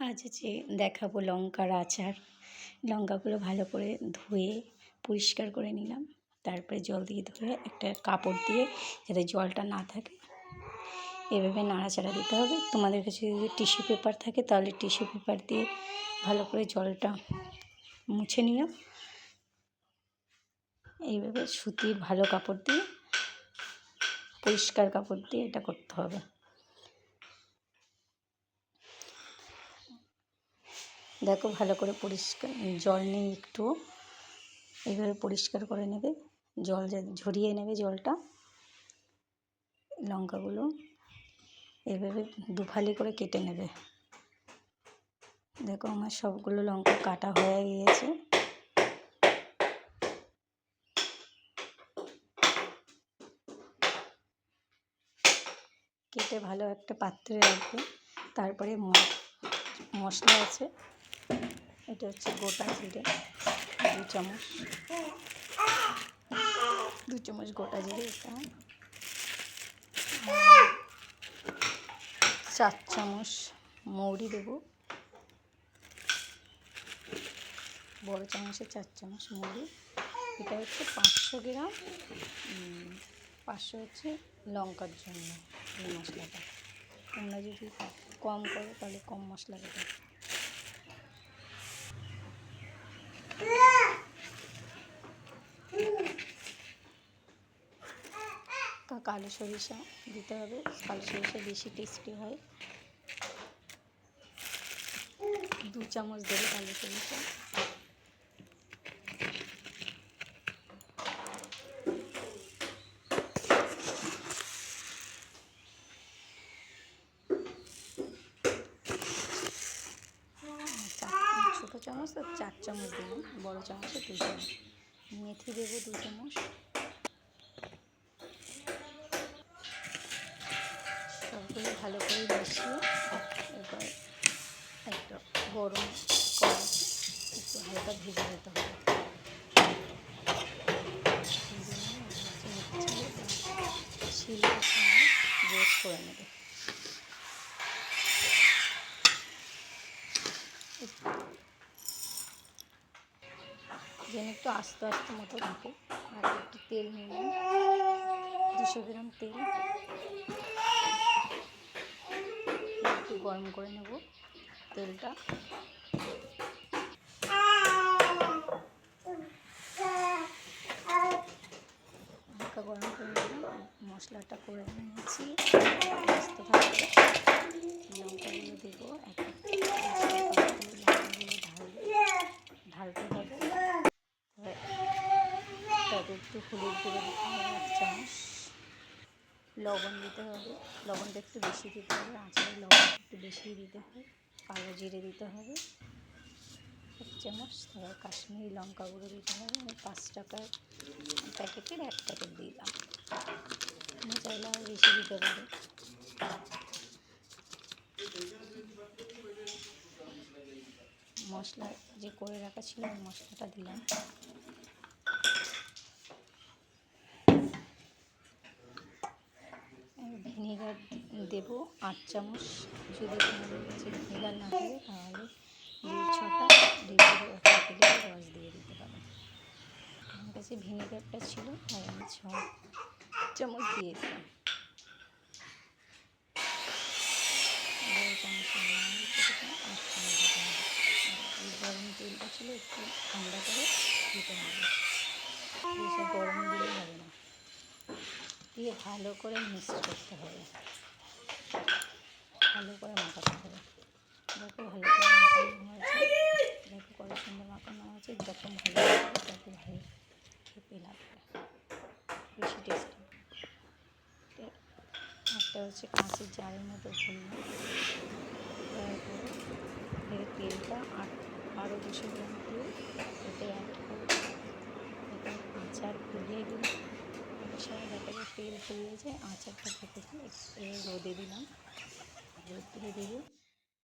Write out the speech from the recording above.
আজ হচ্ছে দেখাবো লঙ্কার আচার। লঙ্কাগুলো ভালো করে ধুয়ে, পরিষ্কার করে নিলাম। তারপরে জল দিয়ে ধুয়ে একটা কাপড় দিয়ে যাতে জলটা না থাকে, এভাবে নাড়াচাড়া দিতে হবে। তোমাদের কাছে যদি টিস্যু পেপার থাকে, তাহলে টিস্যু পেপার দিয়ে ভালো করে জলটা মুছে নিও। এইভাবে সুতির ভালো কাপড় দিয়ে, পরিষ্কার কাপড় দিয়ে এটা করতে হবে। দেখো ভালো করে পরিষ্কার, জল নেই একটু এইভাবে পরিষ্কার করে নেবে। জল ঝরিয়ে নেবে জলটা, লঙ্কাগুলো এভাবে দুফালি করে কেটে নেবে। দেখো আমার সবগুলো লঙ্কা কাটা হয়ে গিয়েছে। কেটে ভালো একটা পাত্রে রাখবে। তারপরে মশলা আছে। এটা হচ্ছে গোটা জিরে, দু চামচ। দু চামচ গোটা জিরে এটা। চার চামচ মৌরি দেব। বড় চামচে চার চামচ মৌরি। এটা হচ্ছে পাঁচশো গ্রাম। পাঁচশো হচ্ছে লঙ্কার জন্য এই মশলাটা। তোমরা যদি কম করো তাহলে কম মশলা দেবে। কালো সরিষা দিতে হবে। কালো সরিষা বেশি টেস্টি হয়। দু চামচ দেবে কালো সরিষা। ছোটো চামচ আর চার চামচ দেবো বড়ো চামচে দু চামচ। মেথি দেবো দু চামচ সবগুলো ভালো করে মিশিয়ে এবার একটা গরম একটু হালকা ভেজে দিতে হবে। করে যেন একটু আস্তে আস্তে মতো থাকে। আর একটু তেল নিয়ে দুশো গ্রাম তেল একটু গরম করে নেব তেলটা। হালকা গরম করে নিলাম, মশলাটা করে নিয়েছি। লঙ্কাগুলো দেবো ঢালতে হবে। তাতে একটু হলুদ গুঁড়ো দিতে হবে, এক চামচ। লবণ দিতে হবে। লবণটা একটু বেশি দিতে হবে আচারে লবণ বেশি দিতে হবে কালো জিরে দিতে হবে, এক চামচ, তারপর কাশ্মীরি লঙ্কা গুঁড়ো দিতে হবে, আমি পাঁচ টাকার প্যাকেটের এক প্যাকেট দিলাম। আমি চাইলে আর বেশি দিতে পারে মশলা যে করে রাখা ছিল, ওই মশলাটা দিলাম ভিনেগার দেব আট চামচ। যদি ভিনেগার না থাকে তাহলে দু ছটা প্যাকেটের রস দিয়ে দিতে পারো আমার কাছে ভিনেগারটা ছিল, তাই আমি ছ চামচ দিয়ে দিলাম। গরম তেলটা ছিল একটু ঠান্ডা করে দিতে হবে। গরম দিলে হবে না। দিয়ে ভালো করে মিক্স করতে হবে। ভালো করে মাখাতে হবে। দেখো ভালো করে মাখানো হয়েছে। দেখো কত সুন্দর মাখানো হয়েছে। যত ভালো লাগবে তত ভালো খেতে লাগবে। বেশি টেস্টি একটা হচ্ছে কাঁচের জারের মতো ভুললাম তারপরে তেলটা আর আরও দুশো গ্রাম তেল। এতে অ্যাড করে এটা আচার ফুলিয়ে দিলাম। সময় দেখা যায় তেল ফুরিয়ে যায়। আচারটা থেকে রোদে দিলাম। রোদ তুলে দেবো।